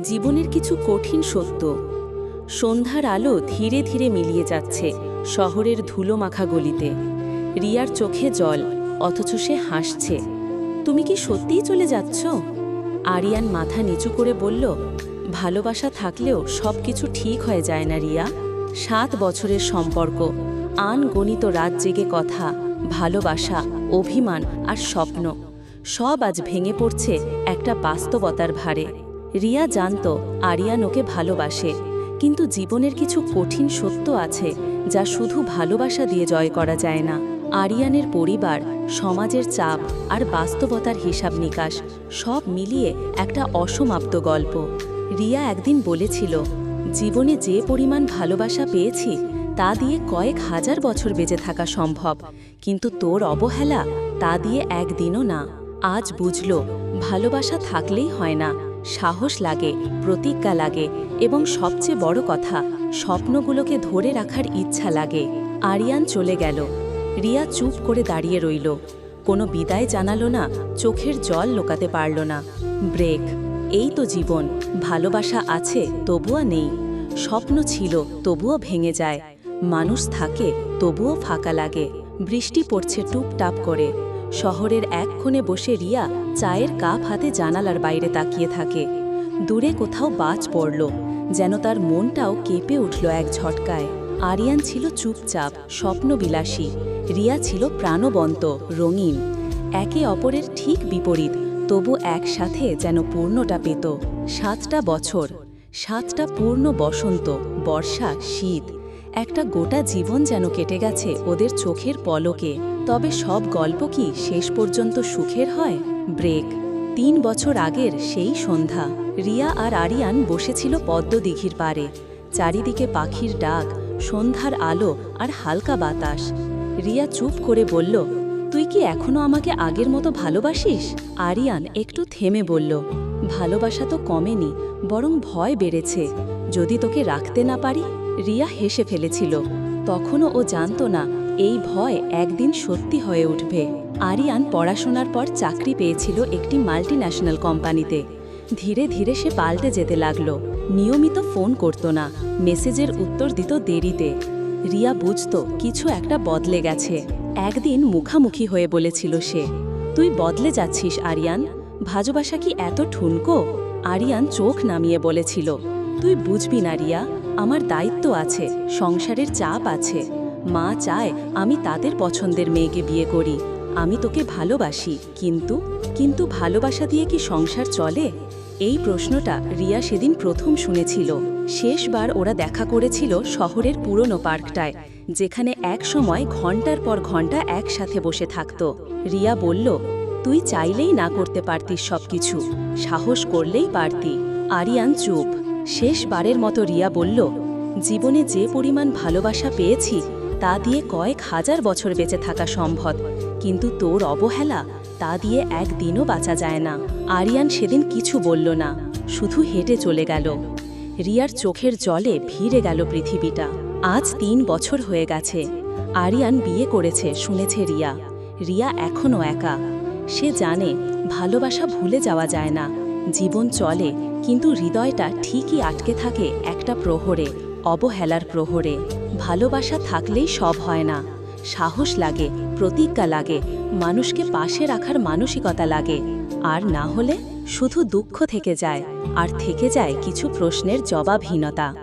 জীবনের কিছু কঠিন সত্য। সন্ধ্যার আলো ধীরে ধীরে মিলিয়ে যাচ্ছে শহরের ধুলো মাখা গলিতে। রিয়ার চোখে জল, অথচ সে হাসছে। তুমি কি সত্যিই চলে যাচ্ছ? আরিয়ান মাথা নিচু করে বলল, ভালোবাসা থাকলেও সব কিছু ঠিক হয়ে যায় না, রিয়া। সাত বছরের সম্পর্ক আন গণিত রাত জেগে কথা, ভালোবাসা, অভিমান আর স্বপ্ন, সব আজ ভেঙে পড়ছে একটা বাস্তবতার ভারে রিয়া জানত আরিয়ান ওকে ভালোবাসে, কিন্তু জীবনের কিছু কঠিন সত্য আছে যা শুধু ভালোবাসা দিয়ে জয় করা যায় না। আরিয়ানের পরিবার, সমাজের চাপ আর বাস্তবতার হিসাব নিকাশ সব মিলিয়ে একটা অসমাপ্ত গল্প। রিয়া একদিন বলেছিল, জীবনে যে পরিমাণ ভালোবাসা পেয়েছি, তা দিয়ে কয়েক হাজার বছর বেঁচে থাকা সম্ভব, কিন্তু তোর অবহেলা তা দিয়ে একদিনও না। আজ বুঝল, ভালোবাসা থাকলেই হয় না। সাহস লাগে, প্রতিজ্ঞা লাগে এবং সবচেয়ে বড় কথা, স্বপ্নগুলোকে ধরে রাখার ইচ্ছা লাগে। আরিয়ান চলে গেল। রিয়া চুপ করে দাঁড়িয়ে রইল। কোনো বিদায় জানালো না, চোখের জল লোকাতে পারল না। ব্রেক। এই তো জীবন, ভালোবাসা আছে, তবুও নেই। স্বপ্ন ছিল, তবুও ভেঙে যায়। মানুষ থাকে, তবুও ফাঁকা লাগে। বৃষ্টি পড়ছে টুপটাপ করে। শহরের এক কোণে বসে রিয়া চায়ের কাপ হাতে জানালার বাইরে তাকিয়ে থাকে। দূরে কোথাও বাজ পড়ল, যেন তার মনটাও কেঁপে উঠল এক ঝটকায়। আরিয়ান ছিল চুপচাপ, স্বপ্নবিলাসী। রিয়া ছিল প্রাণবন্ত, রঙিন। একে অপরের ঠিক বিপরীত, তবু একসাথে যেন পূর্ণটা পেত। সাতটা বছর, সাতটা পূর্ণ বসন্ত, বর্ষা, শীত। একটা গোটা জীবন যেন কেটে গেছে ওদের চোখের পলকে। তবে সব গল্প কি শেষ পর্যন্ত সুখের হয়? ব্রেক। তিন বছর আগের সেই সন্ধ্যা। রিয়া আর আরিয়ান বসেছিল পদ্মদিঘির পারে চারিদিকে পাখির ডাক, সন্ধ্যার আলো আর হালকা বাতাস। রিয়া চুপ করে বলল, তুই কি এখনও আমাকে আগের মতো ভালোবাসিস? আরিয়ান একটু থেমে বলল, ভালোবাসা তো কমেনি, বরং ভয় বেড়েছে। যদি তোকে রাখতে না পারি? রিয়া হেসে ফেলেছিল। তখনও ও জানত না এই ভয় একদিন সত্যি হয়ে উঠবে। আরিয়ান পড়াশোনার পর চাকরি পেয়েছিল একটি মাল্টিন্যাশনাল কোম্পানিতে। ধীরে ধীরে সে পাল্টে যেতে লাগল। নিয়মিত ফোন করত না। মেসেজের উত্তর দিত দেরিতে। রিয়া বুঝত, কিছু একটা বদলে গেছে। একদিন মুখামুখি হয়ে বলেছিল সে, তুই বদলে যাচ্ছিস, আরিয়ান? ভাজবাসা কি এত ঠুনকো? আরিয়ান চোখ নামিয়ে বলেছিল, তুই বুঝবি না, রিয়া। আমার দায়িত্ব আছে, সংসারের চাপ আছে। মা চায় আমি তাদের পছন্দের মেয়েকে বিয়ে করি। আমি তোকে ভালোবাসি, কিন্তু কিন্তু ভালোবাসা দিয়ে কি সংসার চলে? এই প্রশ্নটা রিয়া সেদিন প্রথম শুনেছিল। শেষবার ওরা দেখা করেছিল শহরের পুরনো পার্কটায়, যেখানে এক সময় ঘণ্টার পর ঘণ্টা একসাথে বসে থাকত। রিয়া বলল, তুই চাইলেই না করতে পারতিস সবকিছু, সাহস করলেই পারতি। আরিয়ান চুপ। শেষবারের মতো রিয়া বলল, জীবনে যে পরিমাণ ভালোবাসা পেয়েছি তা দিয়ে কয়েক হাজার বছর বেঁচে থাকা সম্ভব কিন্তু তোর অবহেলা, তা দিয়ে একদিনও বাঁচা যায় না। আরিয়ান সেদিন কিছু বলল না, শুধু হেঁটে চলে গেল। রিয়ার চোখের জলে ভিড়ে গেল পৃথিবীটা। আজ তিন বছর হয়ে গেছে। আরিয়ান বিয়ে করেছে, শুনেছে রিয়া। রিয়া এখনও একা। সে জানে, ভালোবাসা ভুলে যাওয়া যায় না। জীবন চলে, কিন্তু হৃদয়টা ঠিকই আটকে থাকে একটা প্রহরে। অবহেলার প্রহরে। ভালোবাসা থাকলেই সব হয় না। সাহস লাগে, প্রতিজ্ঞা লাগে, মানুষকে পাশে রাখার মানসিকতা লাগে। আর না হলে শুধু দুঃখ থেকে যায়, আর থেকে যায় কিছু প্রশ্নের জবাবহীনতা।